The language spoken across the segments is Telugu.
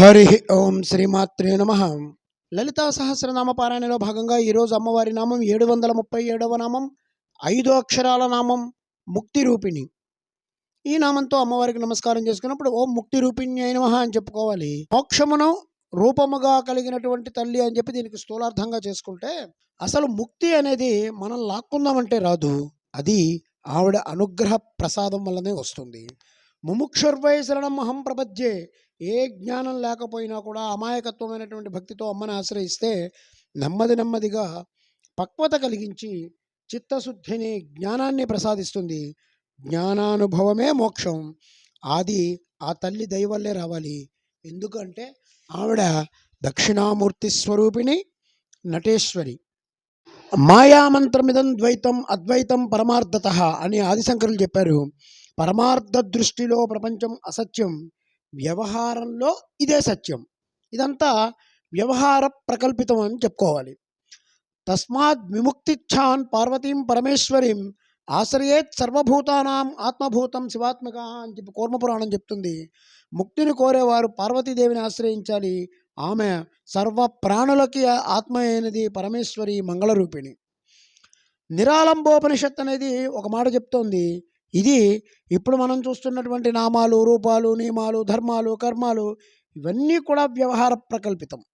హరి ఓం శ్రీమాత్రే నమ. లలితా సహస్రనామ పారాయణలో భాగంగా ఈరోజు అమ్మవారి నామం ఏడు వందల ముప్పై ఏడవ నామం ఐదు అక్షరాల నామం ముక్తి రూపిణి. ఈ నామంతో అమ్మవారికి నమస్కారం చేసుకున్నప్పుడు ఓం ముక్తి రూపిణి అయిన అని చెప్పుకోవాలి. మోక్షమును రూపముగా కలిగినటువంటి తల్లి అని చెప్పి దీనికి స్థూలార్థంగా చేసుకుంటే అసలు ముక్తి అనేది మనం లాక్కుందామంటే రాదు. అది ఆవిడ అనుగ్రహ ప్రసాదం వల్లనే వస్తుంది. ముముక్షర్వై శరణం అహం ప్రపద్యే. ఏ జ్ఞానం లేకపోయినా కూడా అమాయకత్వమైనటువంటి భక్తితో అమ్మని ఆశ్రయిస్తే నెమ్మది నెమ్మదిగా పక్వత కలిగించి చిత్తశుద్ధిని జ్ఞానాన్ని ప్రసాదిస్తుంది. జ్ఞానానుభవమే మోక్షం. ఆది ఆ తల్లి దయవల్లే రావాలి. ఎందుకంటే ఆవిడ దక్షిణామూర్తి స్వరూపిణి నటేశ్వరి. మాయామంత్రమిదం ద్వైతం అద్వైతం పరమార్థత అని ఆదిశంకరులు చెప్పారు. పరమార్థ దృష్టిలో ప్రపంచం అసత్యం. వ్యవహారంలో ఇదే సత్యం. ఇదంతా వ్యవహార ప్రకల్పితం అని చెప్పుకోవాలి. తస్మాత్ విముక్తిచ్ఛాన్ పార్వతీం పరమేశ్వరీం ఆశ్రయేత్ సర్వభూతానాం ఆత్మభూతం శివాత్మక అని చెప్పి కూర్మపురాణం చెప్తుంది. ముక్తిని కోరేవారు పార్వతీదేవిని ఆశ్రయించాలి. ఆమె సర్వ ప్రాణులకి ఆత్మ అయినది పరమేశ్వరి మంగళరూపిణి. నిరాళంబోపనిషత్ అనేది ఒక మాట చెప్తోంది. ఇది ఇప్పుడు మనం చూస్తున్నటువంటి నామాలు రూపాలు నియమాలు ధర్మాలు కర్మాలు ఇవన్నీ కూడా వ్యవహార ప్రకల్పితం.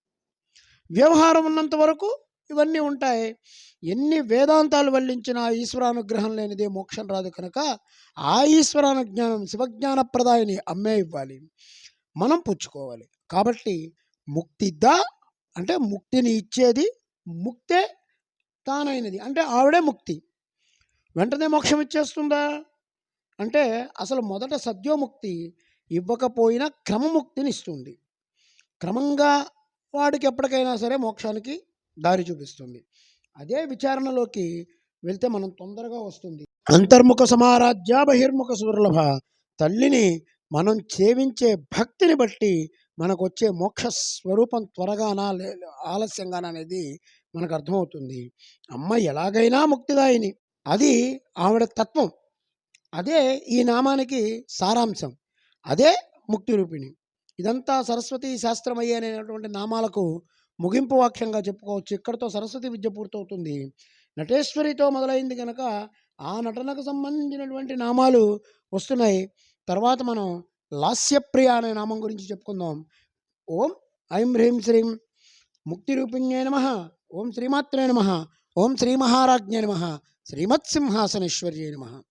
వ్యవహారం ఉన్నంత వరకు ఇవన్నీ ఉంటాయి. ఎన్ని వేదాంతాలు వల్లించినా ఈశ్వరానుగ్రహం లేనిదే మోక్షం రాదు కనుక ఆ ఈశ్వరానుజ్ఞానం శివజ్ఞానప్రదాయని అమ్మే ఇవ్వాలి. మనం పుచ్చుకోవాలి. కాబట్టి ముక్తిద్దా అంటే ముక్తిని ఇచ్చేది ముక్తే తానైనది. అంటే ఆవిడే ముక్తి. వెంటనే మోక్షం ఇచ్చేస్తుందా? అంటే అసలు మొదట సద్యోముక్తి ఇవ్వకపోయినా క్రమముక్తిని ఇస్తుంది. క్రమంగా వాడికి ఎప్పటికైనా సరే మోక్షానికి దారి చూపిస్తుంది. అదే విచారణలోకి వెళ్తే మనం తొందరగా వస్తుంది. అంతర్ముఖ సమారాధ్య బహిర్ముఖ సుర్లభ తల్లిని మనం సేవించే భక్తిని బట్టి మనకు వచ్చే మోక్ష స్వరూపం త్వరగానా లే- ఆలస్యంగానా అనేది మనకు అర్థమవుతుంది. అమ్మ ఎలాగైనా ముక్తిదాయిని. అది ఆవిడ తత్వం. అదే ఈ నామానికి సారాంశం. అదే ముక్తి రూపిణి. ఇదంతా సరస్వతి శాస్త్రమయ్య అనేటువంటి నామాలకు ముగింపు వాక్యంగా చెప్పుకోవచ్చు. ఇక్కడతో సరస్వతి విద్య పూర్తవుతుంది. నటేశ్వరితో మొదలైంది కనుక ఆ నటనకు సంబంధించినటువంటి నామాలు వస్తున్నాయి. తర్వాత మనం లాస్యప్రియ అనే నామం గురించి చెప్పుకుందాం. ఓం ఐం హ్రీం శ్రీం ముక్తి రూపిణ్యే నమ. ఓం శ్రీమాత్రే నమ. ఓం శ్రీ మహారాజ్ఞే నమ. శ్రీమత్సింహాసనేశ్వర్యే నమ.